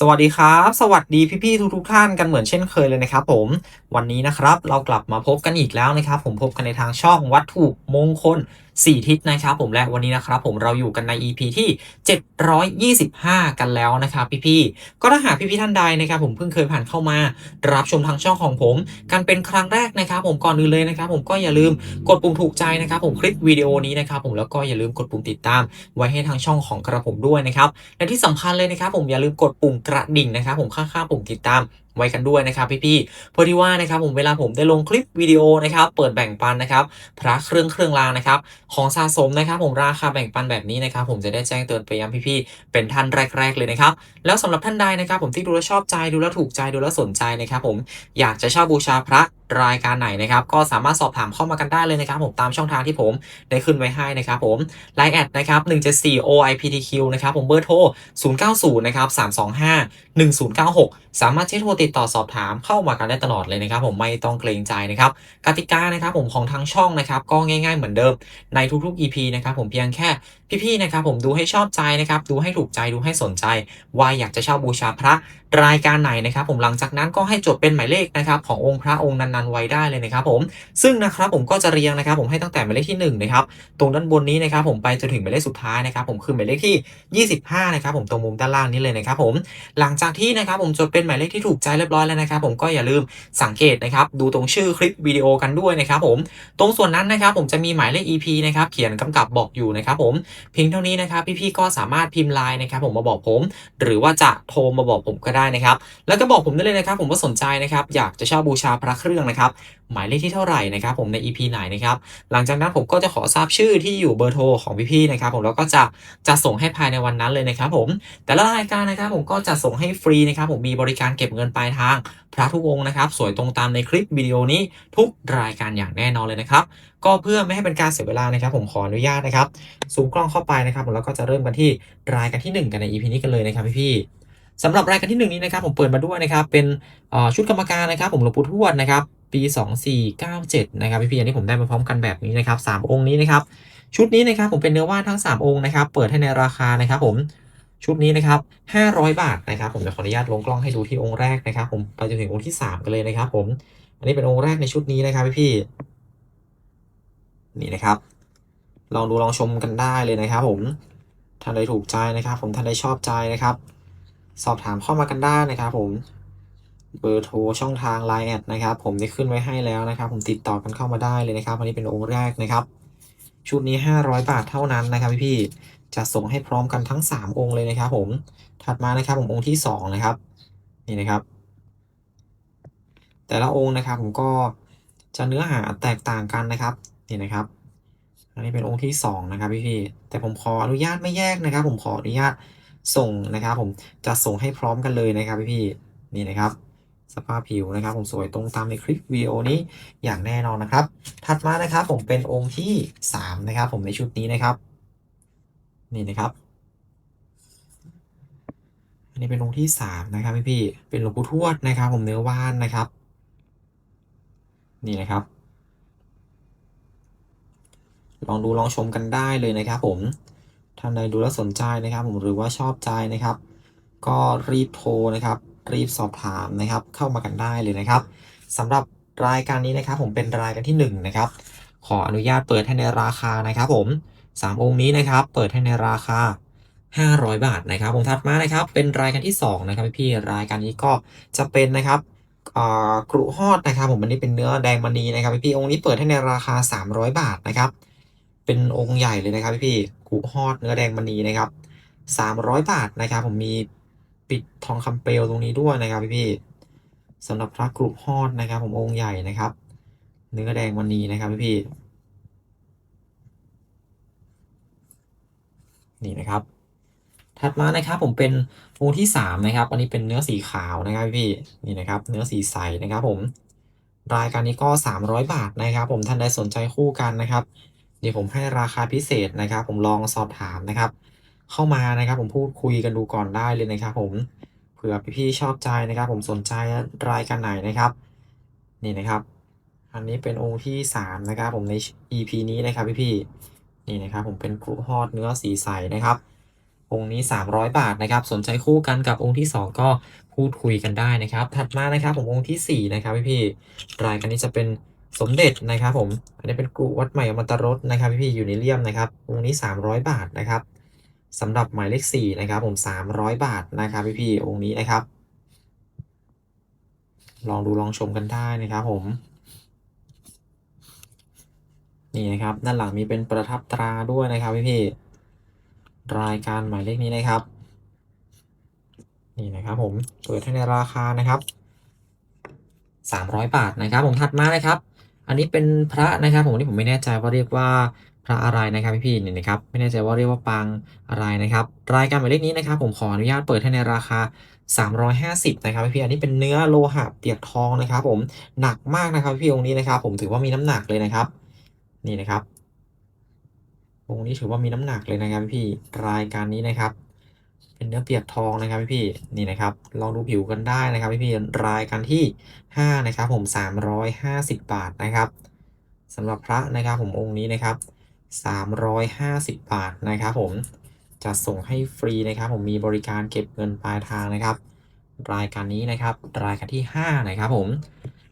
สวัสดีครับ สวัสดีพี่ๆทุกๆท่านกันเหมือนเช่นเคยเลยนะครับผมวันนี้นะครับเรากลับมาพบกันอีกแล้วนะครับ ผมพบกันในทางช่องวัตถุมงคล 4 ทิศนะครับผมและวันนี้นะครับผมเราอยู่กันใน EP ที่ 725 กันแล้วนะครับพี่ๆก็ถ้าหากพี่ๆท่านใดนะครับผมเพิ่งเคยผ่านเข้ามา รับชมทางช่องของผม กันเป็นครั้งแรกนะครับผมก่อนอื่นเลยนะครับผมก็อย่าลืมกดปุ่มถูกใจนะครับผมคลิปวิดีโอนี้นะครับผมแล้วก็อย่าลืมกดปุ่มติดตาม ไว้ให้ทางช่องของกระผมด้วยนะครับและที่สำคัญเลยนะครับผมอย่าลืมกดปุ่มกระดิ่งนะครับผมข้างๆปุ่มติดตาม ไว้กันด้วยนะครับพี่ๆเพื่อที่ว่านะครับผมเวลาผมได้ลงคลิปวิดีโอนะครับเปิดแบ่งปันนะครับพระเครื่องเครื่องรางนะครับของสะสมนะครับผมราคาแบ่งปันแบบนี้นะครับผมจะได้แจ้งเตือนไปยังพี่ๆเป็นท่านแรก ๆ เลยนะครับแล้วสำหรับท่านใดนะครับผมที่ดูแลชอบใจดูแลถูกใจดูแลสนใจนะครับผมอยากจะเช่าบูชาพระรายการไหนนะครับก็สามารถสอบถามเข้ามากันได้เลยนะครับผมตามช่องทางที่ผมได้ขึ้นไว้ให้นะครับผมไลน์แอดนะครับ174 OIPTQ นะครับผมเบอร์โทร 090นะครับ325 1096 สามารถใช้โทรติดต่อสอบถามเข้ามากันได้ตลอดเลยนะครับผมไม่ต้องเกรงใจนะครับกติกานะครับผมของทางช่องนะครับก็ง่ายๆเหมือนเดิมในทุกๆ EP นะครับผมเพียงแค่พี่ๆนะครับผมดูให้ชอบใจนะครับดูให้ถูกใจดูให้สนใจว่าอยากจะเช่าบูชาพระรายการไหนนะครับผมหลังจากนั้นก็ให้จดเป็นหมายเลขนะครับขององค์พระองค์นั้นๆไว้ได้เลยนะครับผมซึ่งนะครับผมก็จะเรียงนะครับผมให้ตั้งแต่หมายเลขที่หนึ่งนะครับตรงด้านบนนี้นะครับผมไปจนถึงหมายเลขสุดท้ายนะครับผมคือหมายเลขที่ 25นะครับผมตรงมุมด้านล่างนี้เลยนะครับผมหลังจากที่นะครับผมจดเป็นหมายเลขที่ถูกใจเรียบร้อยแล้วนะครับผมก็อย่าลืมสังเกตนะครับดูตรงชื่อคลิปวิดีโอกันด้วยนะครับผมตรงส่วนนั้นนะครับผมจะมีหมายเลข EP นะครับเขียนกำกับบอกอยู่นะครับผมเพียงเท่านี้นะครับพี่ๆก็สามารถพิมพ์ไลน์นะครับผมมาบอกผม หรือว่าจะโทรมาบอกผมก็ได้นะครับ แล้วก็บอกผมได้เลยนะครับ ผมว่าสนใจนะครับ อยากจะเช่าบูชาพระเครื่องนะครับ หมายเลขที่เท่าไหร่นะครับ ผมใน EP ไหนนะครับหลังจากนั้นผมก็จะขอทราบชื่อที่อยู่เบอร์โทรของพี่ๆนะครับ ผมแล้วก็จะจะส่งให้ภายในวันนั้นเลยนะครับ ผม แต่ละรายการนะครับ ผมก็จะส่งให้ฟรีนะครับ ผมมีบริการเก็บเงินปลายทาง พระทุกองค์นะครับ สวยตรงตามในคลิปวิดีโอนี้ทุกรายการอย่างแน่นอนเลยนะครับก็เพื่อไม่ให้เป็นการเสียเวลานะครับ ผมขออนุญาตนะครับซูมกล้องเข้าไปนะครับผมแล้วก็จะเริ่มกันที่รายการที่หนึ่งกันใน EP นี้กันเลยนะครับพี่ๆสำหรับรายการที่หนึ่งนี้นะครับ ผมเปิดมาด้วยนะครับ เป็นชุดกรรมการนะครับ ผมหลวงปู่ทวดนะครับ ปี 2497 นะครับพี่ๆอันนี้ผมได้มาพร้อมกันแบบนี้นะครับสามองค์นี้นะครับ ชุดนี้นะครับผมเป็นเนื้อว่านทั้ง 3 องค์นะครับ เปิดให้ในราคานะครับ ผมชุดนี้นะครับ 500 บาทนะครับ ผมจะขออนุญาตลงกล้องให้ดูที่องค์แรกนะครับ ผมไปจนถึงองค์ที่ 3 กันเลยนะครับ ผม อันนี้เป็นองค์แรกในชุดนี้นะครับพี่ๆ นี่นะครับ ลองดูลองชมกันได้เลยนะครับ ผมท่านใดถูกใจนะครับ ผมท่านใดชอบใจนะครับ สอบถามเข้ามากันได้นะครับ ผมเบอร์โทรช่องทาง Line แอดนะครับ ผมได้ขึ้นไว้ให้แล้วนะครับ ผมติดต่อกันเข้ามาได้เลยนะครับ อันนี้เป็นองค์แรกนะครับ ชุดนี้ 500 บาทเท่านั้นนะครับพี่ๆจะส่งให้พร้อมกันทั้ง 3 องค์เลยนะครับ ผมถัดมานะครับผมองค์ที่ 2 นะครับ นี่นะครับ แต่ละองค์นะครับผมก็จะเนื้อหาแตกต่างกันนะครับ นี่นะครับ อันนี้เป็นองค์ที่2นะครับพี่ๆแต่ผมขออนุญาตไม่แยกนะครับ ผมขออนุญาตส่งนะครับ ผมจะส่งให้พร้อมกันเลยนะครับพี่ๆนี่นะครับ สภาพผิวนะครับ ผมสวยตรงตามในคลิปวิดีโอนี้อย่างแน่นอนนะครับ ถัดมานะครับ ผมเป็นองค์ที่3นะครับ ผมในชุดนี้นะครับ นี่นะครับอันนี้เป็นองค์ที่3นะครับพี่พี่ๆเป็นหลวงปู่ทวดนะครับ ผมเนื้อว่านนะครับ นี่นะครับ ลองดูลองชมกันได้เลยนะครับผมท่านใดดูแล้วสนใจนะครับ ผมหรือว่าชอบใจนะครับ ก็รีบโทรนะครับ รีบสอบถามนะครับ เข้ามากันได้เลยนะครับสำหรับรายการนี้นะครับ ผมเป็นรายการที่หนึ่งนะครับขออนุญาตเปิดให้ในราคานะครับผมสามองค์นี้นะครับ เปิดให้ในราคา 500 บาทนะครับ ผมถัดมานะครับ เป็นรายการที่ 2 นะครับพี่รายการนี้ก็จะเป็นนะครับกรุฮอดนะครับ ผมอันนี้เป็นเนื้อแดงมณีนะครับพี่องค์นี้เปิดให้ในราคา 300 บาทนะครับ เป็นองค์ใหญ่เลยนะครับพี่กรุฮอดเนื้อแดงมณีนะครับ300บาทนะครับ ผมมีปิดทองคำเปลวตรงนี้ด้วยนะครับพี่ๆสำหรับพระกรุฮอดนะครับ ผมองค์ใหญ่นะครับ เนื้อแดงมณีนะครับพี่นี่นะครับ ถัดมานะครับผมเป็นองค์ที่สามนะครับ อันนี้เป็นเนื้อสีขาวนะครับพี่นี่นะครับ เนื้อสีใสนะครับ ผมรายการนี้ก็ 300 บาทนะครับ ผมท่านใดสนใจคู่กันนะครับ เดี๋ยวผมให้ราคาพิเศษนะครับ ผมลองสอบถามนะครับ เข้ามานะครับผมพูดคุยกันดูก่อนได้เลยนะครับ ผมเผื่อพี่ๆชอบใจนะครับ ผมสนใจรายการไหนนะครับ นี่นะครับ อันนี้เป็นองค์ที่สามนะครับ ผมใน EP นี้นะครับพี่ๆนี่นะครับ ผมเป็นกรุฮอดเนื้อสีใสนะครับองค์นี้ 300 บาทนะครับ สนใจคู่กันกับองค์ที่ 2 ก็พูดคุยกันได้นะครับ ถัดมานะครับผมองค์ทีสี่4 นะครับพี่ๆรายการนี้จะเป็น สมเด็จนะครับผม อันนี้เป็นกรุวัดใหม่อมตะรสนะครับพี่ๆอยู่ในเลี่ยมนะครับองค์นี้ 300 บาทนะครับสำหรับหมายเลข4นะครับผม 300 บาทนะครับพี่ๆองค์นี้นะครับ ลองดูลองชมกันได้นะครับผมนี่นะครับด้านหลังมีเป็นประทับตราด้วยนะครับพี่พี่ๆรายการหมายเลขนี้นะครับ นี่นะครับผมเปิดให้ในราคานะครับ 300 บาทนะครับผมถัดมานะครับ อันนี้เป็นพระนะครับ ผมนี่ผมไม่แน่ใจว่าเรียกว่าพระอะไรนะครับพี่พี่ๆนี่นะครับไม่แน่ใจว่าเรียกว่าปางอะไรนะครับ รายการหมายเลขนี้นะครับ ผมขออนุญาตเปิดให้ในราคา 350 นะครับพี่พี่ๆอันนี้เป็นเนื้อโลหะเปียกทองนะครับ ผมหนักมากนะครับพี่องค์นี้นะครับ ผมถือว่ามีน้ำหนักเลยนะครับ นี่นะครับองค์นี้ถือว่ามีน้ำหนักเลยนะครับพี่รายการนี้นะครับ เป็นเนื้อเปียกทองนะครับพี่นี่นะครับ ลองดูผิวกันได้นะครับพี่รายการที่ 5 นะครับ ผม 350 บาทนะครับสำหรับพระนะครับผมองค์นี้นะครับ 350 บาทนะครับ ผมจะส่งให้ฟรีนะครับผมมีบริการเก็บเงินปลายทางนะครับ รายการนี้นะครับ รายการที่ 5 นะครับผม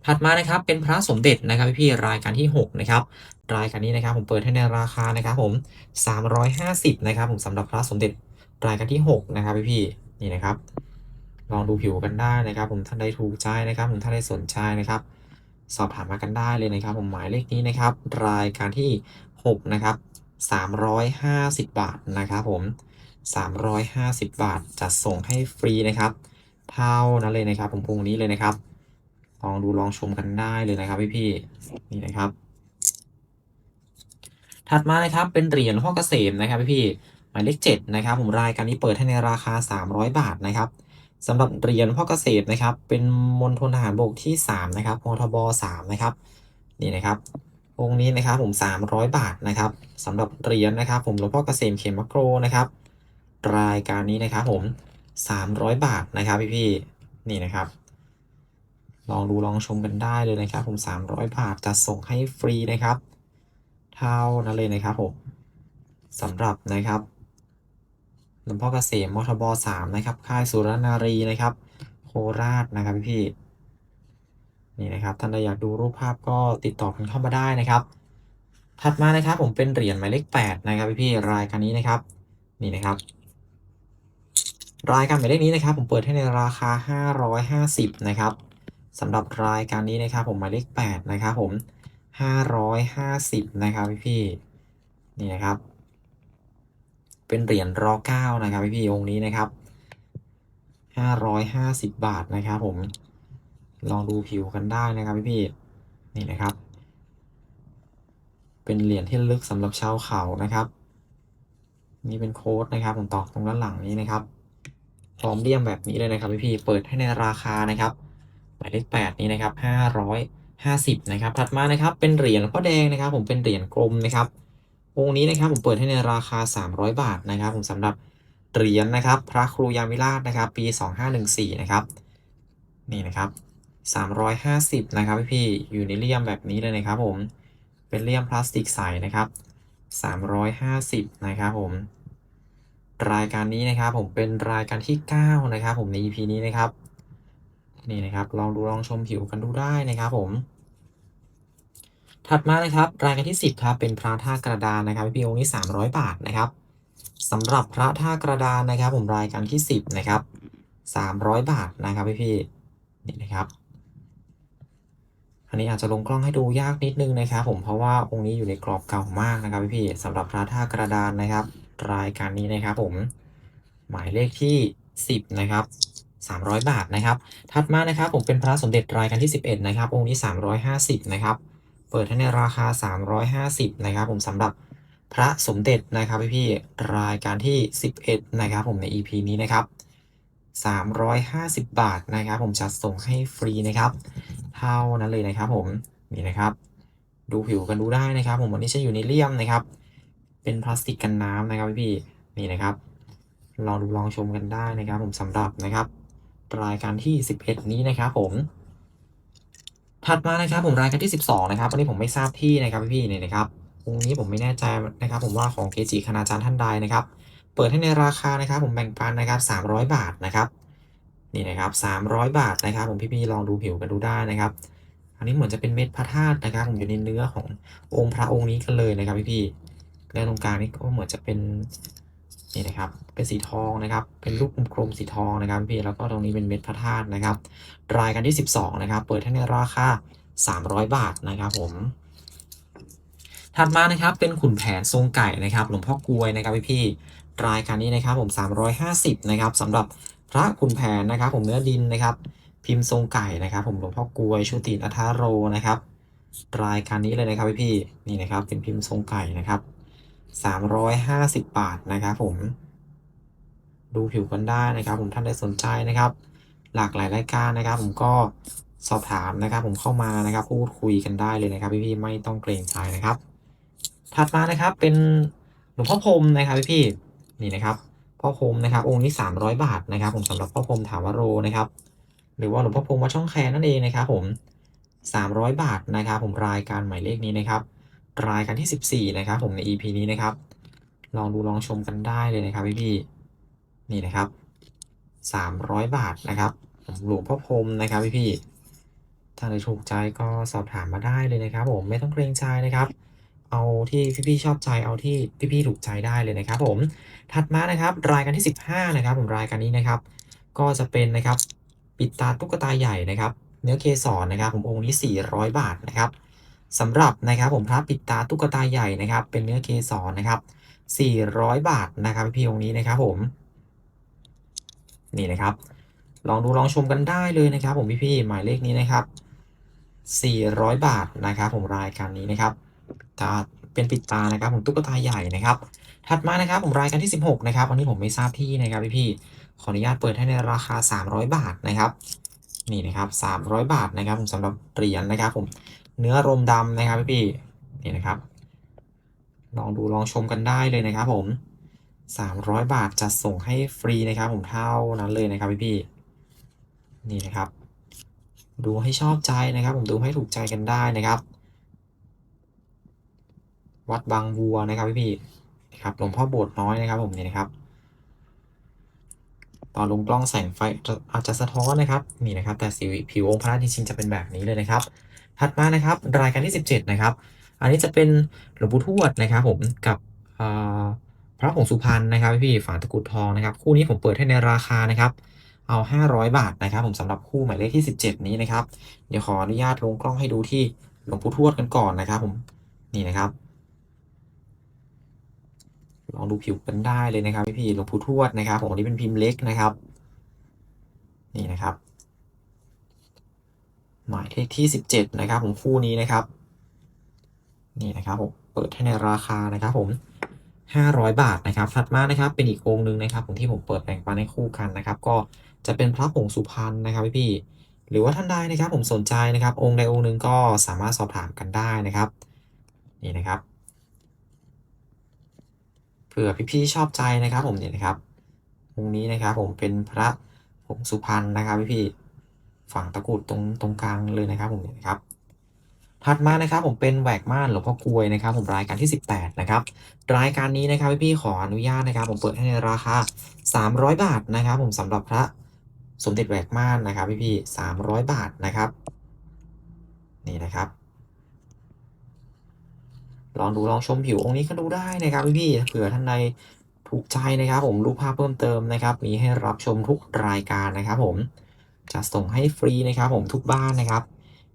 ถัดมานะครับเป็นพระสมเด็จนะครับพี่ๆรายการที่ 6 นะครับ รายการนี้นะครับผมเปิดให้ในราคานะครับ ผม 350 นะครับ ผมสำหรับพระสมเด็จ รายการที่ 6 นะครับพี่ๆนี่นะครับ ลองดูผิวกันได้นะครับ ผมท่านใดถูกใจนะครับ ผมท่านใดสนใจนะครับ สอบถามมากันได้เลยนะครับ ผมหมายเลขนี้นะครับ รายการที่ 6 นะครับ 350 บาทนะครับผม 350 บาทจัดส่งให้ฟรีนะครับ เท่านั้นเลยนะครับ ผมองนี้เลยนะครับลองดูลองชมกันได้เลยนะครับพี่พี่นี่นะครับ ถัดมานะครับเป็นเหรียญพ่อเกษมนะครับพี่พี่ หมายเลขเจ็ดนะครับผมรายการนี้เปิดให้ในราคา 300 บาทนะครับสำหรับเหรียญพ่อเกษมนะครับ เป็นมณฑลทหารบกที่ 3 นะครับมทบ3นะครับนี่นะครับองค์นี้นะครับผม 300 บาทนะครับสำหรับเหรียญนะครับ ผมหลวงพ่อเกษมเขมมักโครนะครับรายการนี้นะครับผม 300 บาทนะครับพี่พี่นี่นะครับ ลองดูลองชมกันได้เลยนะครับ ผม 300 บาทจะส่งให้ฟรีนะครับ เท่านั้นเลยนะครับผมสำหรับนะครับ หลวงพ่อเกษมมทบสามนะครับ ค่ายสุรนารีนะครับ โคราชนะครับพี่นี่นะครับท่านใดอยากดูรูปภาพก็ติดต่อกันเข้ามาได้นะครับ ถัดมานะครับผมเป็นเหรียญหมายเลข8นะครับพี่รายการนี้นะครับ นี่นะครับ รายการหมายเลขนี้นะครับ ผมเปิดให้ในราคา550นะครับสำหรับรายการนี้นะครับ ผมหมายเลข8นะครับผม550นะครับพี่ๆนี่นะครับ เป็นเหรียญรอเก้านะครับพี่พี่องค์นี้นะครับ550บาทนะครับผมลองดูผิวกันได้นะครับพี่พี่นี่นะครับ เป็นเหรียญที่ลึกสำหรับชาวเขานะครับนี่เป็นโค้ดนะครับผมตอกตรงด้านหลังนี้นะครับพร้อมเลี่ยมแบบนี้เลยนะครับพี่พี่เปิดให้ในราคานะครับหมายเลข8นี้นะครับ550นะครับถัดมานะครับเป็นเหรียญพ่อแดงนะครับ ผมเป็นเหรียญกลมนะครับ องค์นี้นะครับผมเปิดให้ในราคา 300 บาทนะครับ ผมสำหรับเหรียญนะครับ พระครูยามวิราชนะครับ ปี 2514 นะครับ นี่นะครับ 350 นะครับพี่พี่ๆอยู่ในเลี่ยมแบบนี้เลยนะครับ ผมเป็นเลี่ยมพลาสติกใสนะครับ 350 นะครับผมรายการนี้นะครับ ผมเป็นรายการที่ 9 นะครับ ผมใน EP นี้นะครับ นี่นะครับ ลองดูลองชมผิวกันดูได้นะครับผม ถัดมานะครับรายการที่ 10ครับเป็นพระท่ากระดานนะครับพี่องค์นี้ 300 บาทนะครับสำหรับพระท่ากระดานนะครับ ผมรายการที่ 10นะครับ300 บาทนะครับพี่พี่นี่นะครับอันนี้อาจจะลงกล้องให้ดูยากนิดนึงนะครับ ผมเพราะว่าองค์นี้อยู่ในกรอบเก่ามากนะครับพี่พี่สำหรับพระท่ากระดานนะครับ รายการนี้นะครับ ผมหมายเลขที่ 10นะครับ300 บาทนะครับ ถัดมานะครับ ผมเป็นพระสมเด็จรายการที่ 11นะครับองค์นี้ 350นะครับ เปิดให้ในราคา 350 นะครับผมสำหรับพระสมเด็จนะครับพี่พี่รายการที่ 11 นะครับผมใน EP นี้นะครับ 350 บาทนะครับ ผมจัดส่งให้ฟรีนะครับ เท่านั้นเลยนะครับผมนี่นะครับ ดูผิวกันดูได้นะครับ ผมวันนี้จะอยู่ในเลี่ยมนะครับ เป็นพลาสติกกันน้ำนะครับพี่พี่นี่นะครับลองดูลองชมกันได้นะครับ ผมสำหรับนะครับ รายการที่ 11 นี้นะครับผม ถัดมานะครับผมรายการที่ 12 นะครับวันนี้ผมไม่ทราบที่นะครับพี่ๆเนี่ยนะครับองนี้ผมไม่แน่ใจนะครับ ผมว่าของเกจิคณาจารย์ท่านใดนะครับ เปิดให้ในราคานะครับ ผมแบ่งปันนะครับ 300 บาทนะครับนี่นะครับ 300 บาทนะครับ ผมพี่ๆลองดูผิวกันดูได้นะครับ อันนี้เหมือนจะเป็นเม็ดพระธาตุนะครับ ผมอยู่ในเนื้อขององค์พระองค์นี้กันเลยนะครับพี่ๆแล้วตรงกลางนี่ก็เหมือนจะเป็น นี่นะครับ เป็นสีทองนะครับ เป็นรูปกลมๆสีทองนะครับพี่แล้วก็ตรงนี้เป็นเม็ดพระธาตุนะครับ รายการที่ 12 นะครับ เปิดให้ในราคา 300 บาทนะครับผมถัดมานะครับเป็นขุนแผนทรงไก่นะครับหลวงพ่อกวยนะครับพี่พี่รายการนี้นะครับผม 350นะครับสำหรับพระขุนแผนนะครับ ผมเนื้อดินนะครับ พิมพ์ทรงไก่นะครับ ผมหลวงพ่อกวยชุติอัทาโรนะครับ รายการนี้เลยนะครับพี่พี่นี่นะครับเป็นพิมพ์ทรงไก่นะครับ 350 บาทนะครับผม ดูผิวกันได้นะครับผมท่านใดสนใจนะครับ หลากหลายรายการนะครับ ผมก็สอบถามนะครับ ผมเข้ามานะครับพูดคุยกันได้เลยนะครับ พี่ๆไม่ต้องเกรงใจนะครับ ถัดมานะครับเป็นหลวงพ่อพรมนะครับพี่ๆนี่นะครับพ่อพรมนะครับ องค์นี้ 300 บาทนะครับ ผมสำหรับพ่อพรมถาวโรนะครับ หรือว่าหลวงพ่อพรมวัดช่องแคนั่นเองนะครับ ผม 300 บาทนะครับ ผมรายการหมายเลขนี้นะครับ รายการที่ 14 นะครับ ผมใน EP นี้นะครับ ลองดูลองชมกันได้เลยนะครับพี่ๆนี่นะครับ 300 บาทนะครับหลวงพ่อพรมนะครับพี่ๆถ้าใครถูกใจก็สอบถามมาได้เลยนะครับ ผมไม่ต้องเกรงใจนะครับ เอาที่พี่ๆชอบใจเอาที่พี่ๆถูกใจได้เลยนะครับ ผมถัดมานะครับ รายการที่ 15 นะครับ ผมรายการนี้นะครับ ก็จะเป็นนะครับ ปิดตาตุ๊กตาใหญ่นะครับ เนื้อเกสรนะครับ ผมองค์นี้ 400 บาทนะครับ สำหรับนะครับผมพระปิดตาตุ๊กตาใหญ่นะครับ เป็นเนื้อเกสรนะครับ 400 บาทนะครับพี่องค์นี้นะครับผม นี่นะครับ ลองดูลองชมกันได้เลยนะครับ ผมพี่ๆหมายเลขนี้นะครับ 400 บาทนะครับ ผมรายการนี้นะครับถ้าเป็นปิดตานะครับ ผมตุ๊กตาใหญ่นะครับ ถัดมานะครับ ผมรายการที่ 16 นะครับวันนี้ผมไม่ทราบที่นะครับพี่ๆขออนุญาตเปิดให้ในราคา 300 บาทนะครับ นี่นะครับ 300 บาทนะครับ ผมสำหรับเหรียญนะครับ ผม เนื้อรมดำนะครับพี่ๆนี่นะครับ ลองดูลองชมกันได้เลยนะครับผม 300 บาทจัดส่งให้ฟรีนะครับ ผมเท่านั้นเลยนะครับพี่ๆนี่นะครับ ดูให้ชอบใจนะครับ ผมดูให้ถูกใจกันได้นะครับ วัดบางวัวนะครับพี่ๆนะครับหลวงพ่อโบสถ์น้อยนะครับ ผมนี่นะครับตอนลงกล้องแสงไฟอาจจะสะท้อนนะครับนี่นะครับ แต่สีผิวองค์พระจริงๆจะเป็นแบบนี้เลยนะครับ ถัดมานะครับรายการที่ 17 นะครับ อันนี้จะเป็นหลวงปู่ทวดนะครับผมกับพระผงสุพรรณนะครับพี่ฝาตะกุดทองนะครับ คู่นี้ผมเปิดให้ในราคานะครับ เอา 500 บาทนะครับ ผมสำหรับคู่หมายเลขที่ 17 นี้นะครับ เดี๋ยวขออนุญาตลงกล้องให้ดูที่หลวงปู่ทวดกันก่อนนะครับ ผมนี่นะครับลองดูผิวกันได้เลยนะครับพี่หลวงปู่ทวดนะครับผมอันนี้เป็นพิมพ์เล็กนะครับ นี่นะครับ หมายเลขที่ 17 นะครับผมคู่นี้นะครับนี่นะครับผมเปิดให้ในราคานะครับผม 500 บาทนะครับถัดมานะครับเป็นอีกองค์หนึ่งนะครับผมที่ผมเปิดแบ่งปันให้คู่กันนะครับ ก็จะเป็นพระผงสุพรรณนะครับพี่ๆหรือว่าท่านใดนะครับผมสนใจนะครับ องค์ใดองค์หนึ่งก็สามารถสอบถามกันได้นะครับนี่นะครับเผื่อพี่ๆชอบใจนะครับผมเนี่ยนะครับองค์นี้นะครับผมเป็นพระผงสุพรรณนะครับพี่ๆ ฝั่งตะกรุดตรงตรงกลางเลยนะครับผมเนี่ยนะครับถัดมานะครับผมเป็นแหวกม่านหลวงพ่อกลวยนะครับ ผมรายการที่ 18 นะครับ รายการนี้นะครับพี่ๆขออนุญาตนะครับ ผมเปิดให้ในราคา 300 บาทนะครับ ผมสำหรับพระสมเด็จแหวกม่านนะครับ พี่ๆ300บาทนะครับ นี่นะครับ ลองดูลองชมผิวองค์นี้ก็ดูได้นะครับ พี่ๆเผื่อท่านใดถูกใจนะครับ ผมรูปภาพเพิ่มเติมนะครับ มีให้รับชมทุกรายการนะครับ ผม จะส่งให้ฟรีนะครับผมทุกบ้านนะครับ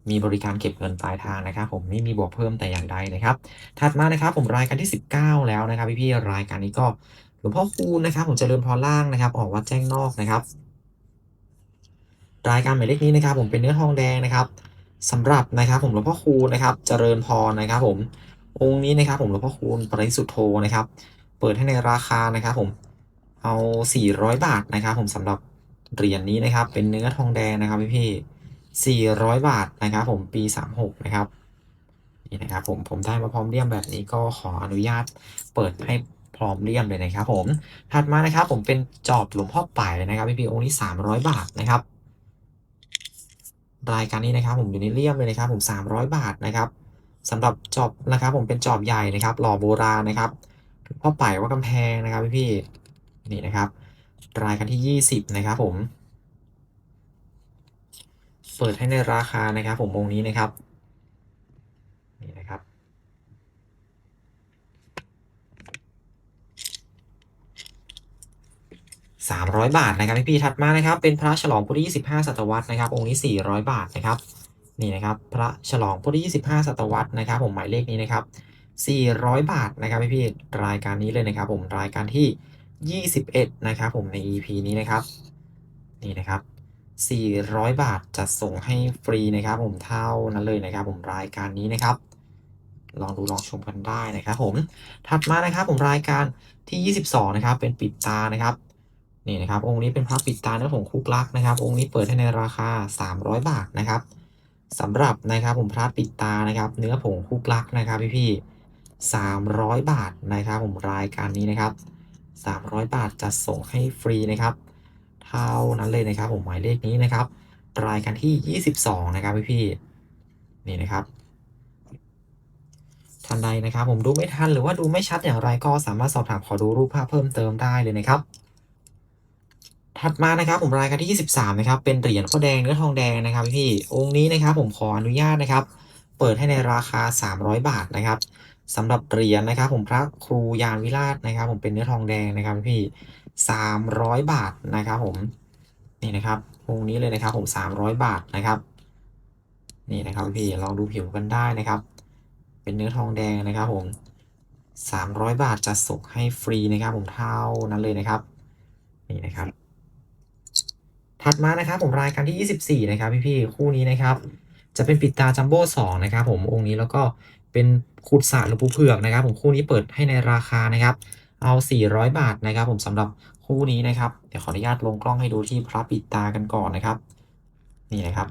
มีบริการเก็บเงินปลายทางนะครับ ผมไม่มีบวกเพิ่มแต่อย่างใดนะครับ ถัดมานะครับผมรายการที่ 19 แล้วนะครับพี่ๆรายการนี้ก็หลวงพ่อคูณนะครับ ผมเจริญพรล่างนะครับ ออกวัดแจ้งนอกนะครับ รายการหมายเลขนี้นะครับ ผมเป็นเนื้อทองแดงนะครับสำหรับนะครับผมหลวงพ่อคูณนะครับเจริญพรนะครับ ผมองค์นี้นะครับ ผมหลวงพ่อคูณปริสุทธโธนะครับ เปิดให้ในราคานะครับ ผมเอา 400 บาทนะครับ ผมสำหรับ เหรียญนี้นะครับ เป็นเนื้อทองแดงนะครับพี่ๆ400บาทนะครับ ผมปี36นะครับนี่นะครับผมผมได้มาพร้อมเลี่ยมแบบนี้ก็ขออนุญาตเปิดให้พร้อมเลี่ยมเลยนะครับ ผมถัดมานะครับ ผมเป็นจอบหลวงพ่อป่ายนะครับพี่ๆองค์นี้300บาทนะครับรายการนี้นะครับ ผมอยู่ในเลี่ยมเลยนะครับ ผม 300 บาทนะครับสำหรับจอบนะครับ ผมเป็นจอบใหญ่นะครับ หล่อโบราณนะครับหลวงพ่อป่ายว่ากำแพงนะครับพี่พี่นี่นะครับ รายการที่ 20 นะครับผม เปิดให้ในราคานะครับ ผมองนี้นะครับ นี่นะครับ 300 บาทนะครับพี่ๆถัดมานะครับ เป็นพระฉลองพุทธ25ศตวรรษนะครับ องค์นี้ 400 บาทนะครับ นี่นะครับ พระฉลองพุทธ25ศตวรรษนะครับ ผมหมายเลขนี้นะครับ 400 บาทนะครับพี่ๆรายการนี้เลยนะครับ ผมรายการที่ 21 นะครับผมใน EP นี้นะครับ นี่นะครับ 400 บาทจะส่งให้ฟรีนะครับ ผมเท่านั้นเลยนะครับ ผมรายการนี้นะครับ ลองดูลองชมกันได้นะครับ ผมถัดมานะครับ ผมรายการที่ 22 นะครับ เป็นปิดตานะครับนี่นะครับองค์นี้เป็นพระปิดตาเนื้อผงคุกลักนะครับ องค์นี้เปิดให้ในราคา 300 บาทนะครับสำหรับนะครับผมพระปิดตานะครับ เนื้อผงคุกลักนะครับพี่พี่300บาทนะครับ ผมรายการนี้นะครับ 300 บาทจะส่งให้ฟรีนะครับ เท่านั้นเลยนะครับผมหมายเลขนี้นะครับ รายการที่ 22 นะครับพี่พี่นี่นะครับท่านใดนะครับ ผมดูไม่ทันหรือว่าดูไม่ชัดอย่างไรก็สามารถสอบถามขอดูรูปภาพเพิ่มเติมได้เลยนะครับ ถัดมานะครับผมรายการที่ 23 นะครับ เป็นเหรียญพ่อแดงเนื้อทองแดงนะครับพี่องค์นี้นะครับ ผมขออนุญาตนะครับ เปิดให้ในราคา 300 บาทนะครับ สำหรับเหรียญนะครับผมพระครูยานวิราชนะครับ ผมเป็นเนื้อทองแดงนะครับพี่300บาทนะครับผมนี่นะครับองค์นี้เลยนะครับผม300บาทนะครับ นี่นะครับพี่ลองดูผิวกันได้นะครับ เป็นเนื้อทองแดงนะครับผม300บาทจะส่งให้ฟรีนะครับ ผมเท่านั้นเลยนะครับ นี่นะครับ ถัดมานะครับ ผมรายการที่ 24 นะครับพี่ๆคู่นี้นะครับ จะเป็นปิดตาจัมโบ้2นะครับ ผมองค์นี้แล้วก็เป็น ขุดสระหรือปูเผือกนะครับ ผมคู่นี้เปิดให้ในราคานะครับ เอา 400 บาทนะครับ ผมสำหรับคู่นี้นะครับ เดี๋ยวขออนุญาตลงกล้องให้ดูที่พระปิดตากันก่อนนะครับ นี่นะครับ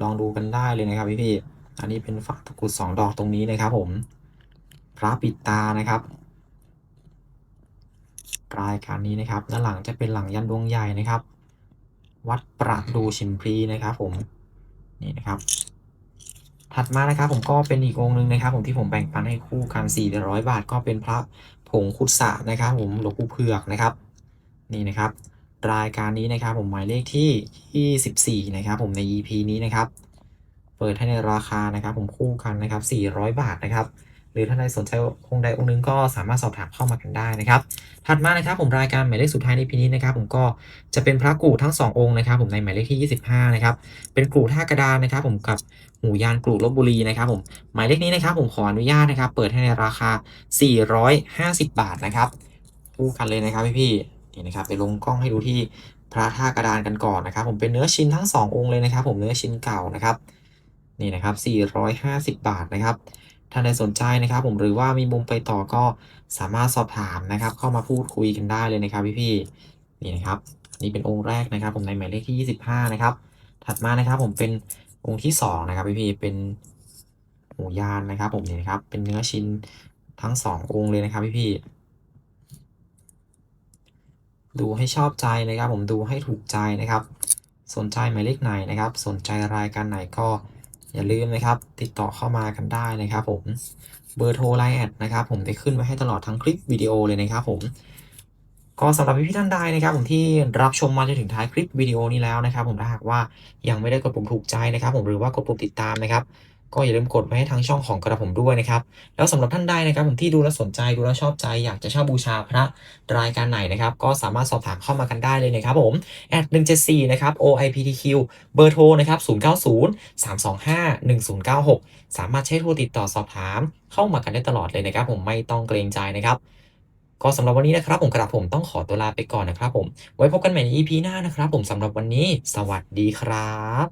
ลองดูกันได้เลยนะครับพี่พี่อันนี้เป็นฝักตะกุดสองดอกตรงนี้นะครับ ผม พระปิดตานะครับรายการนี้นะครับ ด้านหลังจะเป็นหลังยันดวงใหญ่นะครับ วัดประดูชิมพลีนะครับผม นี่นะครับ ถัดมานะครับผมก็เป็นอีกองค์หนึ่งนะครับ ผมที่ผมแบ่งปันให้คู่กัน400 บาท ก็เป็นพระผงคุดสะนะครับ ผมหลวงปู่เผือกนะครับ นี่นะครับ รายการนี้นะครับ ผมหมายเลขที่ 24 นะครับ ผมใน EP นี้นะครับ เปิดให้ในราคานะครับ ผมคู่กันนะครับ 400 บาทนะครับ รือท่านใดสนใจองค์ใดองค์หนึงก็สามารถสอบถามเข้ามากันได้นะครับ ถัดมานะครับผมรายการหมายเลขสุดท้ายในปีนี้นะครับ ผมก็จะเป็นพระกูทั้ง 2 องค์นะครับ ผมในหมายเลขที่ 25 นะครับ เป็นกูท่ากระดานนะครับ ผมกับหูยานกรูลบบุรีนะครับ ผมหมายเลขนี้นะครับ ผมขออนุญาตนะครับ เปิดให้ในราคา 450 บาทนะครับคู่กันเลยนะครับพี่ๆนี่นะครับไปลงกล้องให้ดูที่พระท่ากระดานกันก่อนนะครับ ผมเป็นเนื้อชิ้นทั้ง 2 องค์เลยนะครับ ผมเนื้อชิ้นเก่านะครับนี่นะครับ450 บาทนะครับ ท่านใดสนใจนะครับ ผมหรือว่ามีมุมไปต่อก็สามารถสอบถามนะครับ เข้ามาพูดคุยกันได้เลยนะครับ พี่ๆนี่นะครับ นี่เป็นองค์แรกนะครับ ผมในหมายเลขที่ 25 นะครับ ถัดมานะครับ ผมเป็นองค์ที่ 2 นะครับ พี่ๆเป็นหมูยานนะครับ ผมนี่นะครับ เป็นเนื้อชิ้นทั้ง 2 องค์เลยนะครับ พี่ๆดูให้ชอบใจนะครับ ผมดูให้ถูกใจนะครับ สนใจหมายเลขไหนนะครับ สนใจรายการไหนก็ อย่าลืมนะครับ ติดต่อเข้ามากันได้นะครับ ผมเบอร์โทรไลน์แอดนะครับ ผมได้ขึ้นไว้ให้ตลอดทั้งคลิปวิดีโอเลยนะครับ ผม ก็สำหรับพี่ๆท่านใดนะครับ ผมที่รับชมมาจนถึงท้ายคลิปวิดีโอนี้แล้วนะครับ ผมถ้าหากว่ายังไม่ได้กดปุ่มถูกใจนะครับ ผมหรือว่ากดปุ่มติดตามนะครับ ก็อย่าลืมกดไว้ให้ทางช่องของกระผมด้วยนะครับ แล้วสำหรับท่านใดนะครับผมที่ดูแลสนใจดูแลชอบใจ อยากจะเช่าบูชาพระรายการไหนนะครับ ก็สามารถสอบถามเข้ามากันได้เลยนะครับผมแอด174 นะครับ OIPTQ เบอร์โทรนะครับ 090 325 1096 สามารถใช้โทรติดต่อสอบถาม เข้ามากันได้ตลอดเลยนะครับ ผมไม่ต้องเกรงใจนะครับก็สำหรับวันนี้นะครับผมกระผมต้องขอตัวลาไปก่อนนะครับผม ไว้พบกันใหม่ใน EP หน้านะครับผมสำหรับวันนี้ สวัสดีครับ